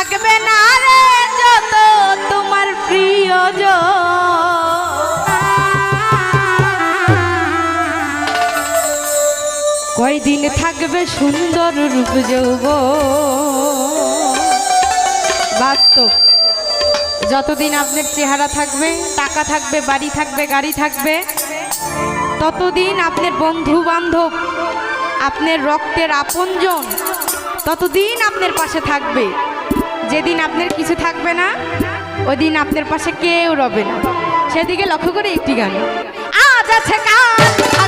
থাকবে না রে যত তোমার প্রিয়জন। কয়দিন থাকবে সুন্দর রূপ যৌব বাস্তব। যতদিন আপনার চেহারা থাকবে, টাকা থাকবে, বাড়ি থাকবে, গাড়ি থাকবে, ততদিন আপনার বন্ধু বান্ধব আপনার রক্তের আপনজন, ততদিন আপনার পাশে থাকবে। যেদিন আপনার কিছু থাকবে না, ওদিন আপনার পাশে কেউ রবে না। সেদিকে লক্ষ্য করে একটি গান। আজ আছে কাল।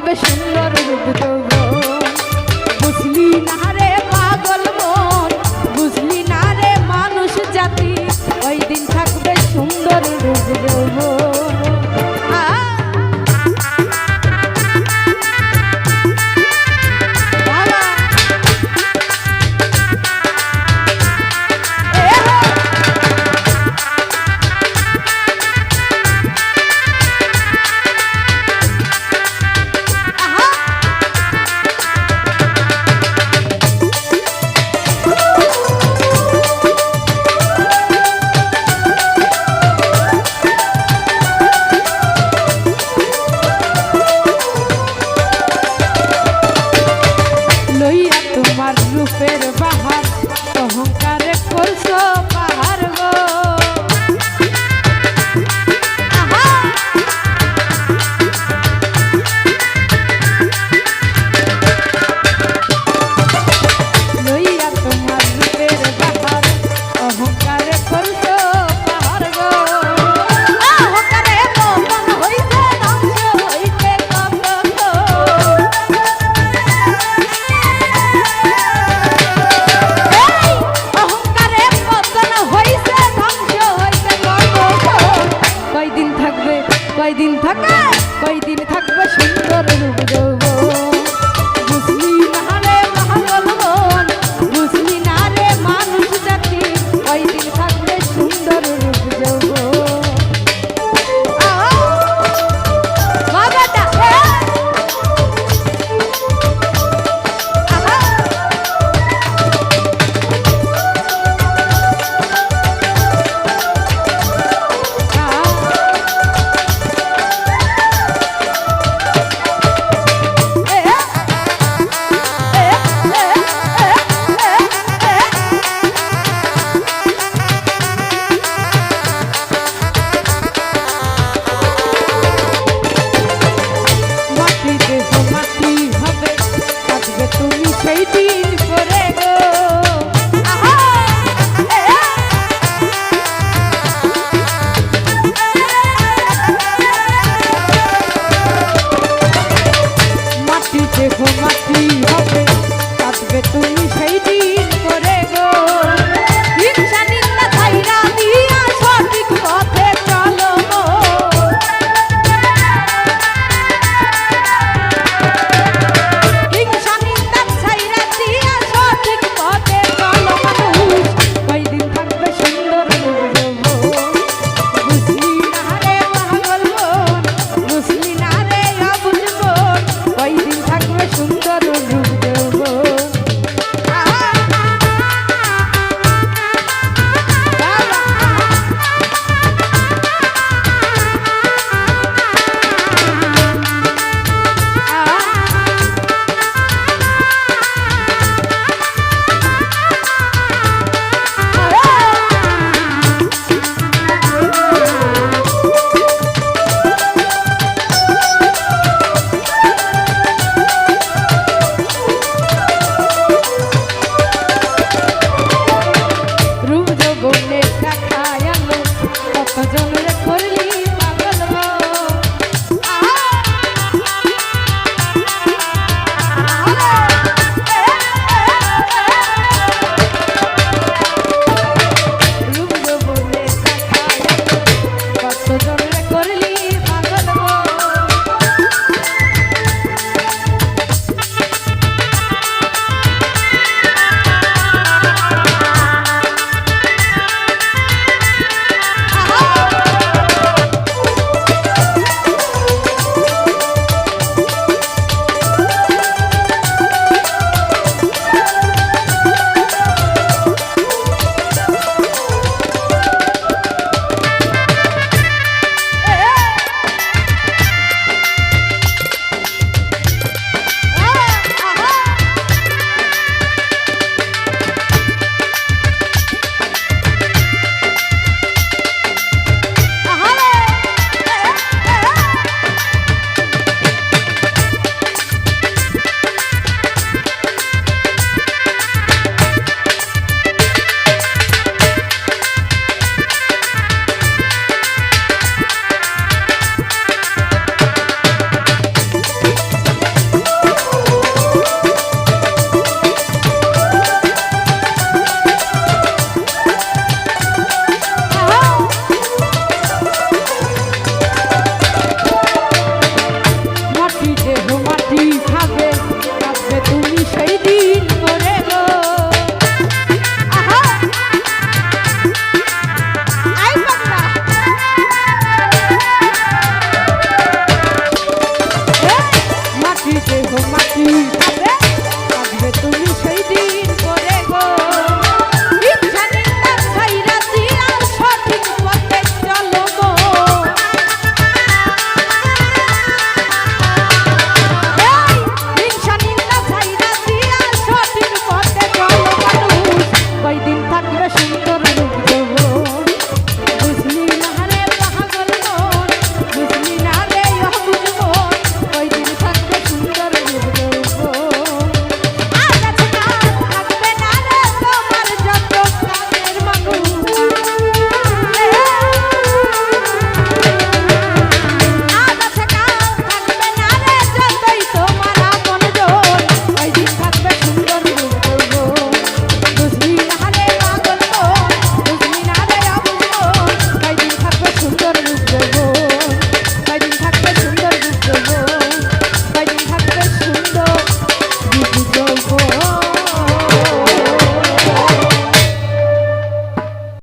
বেশি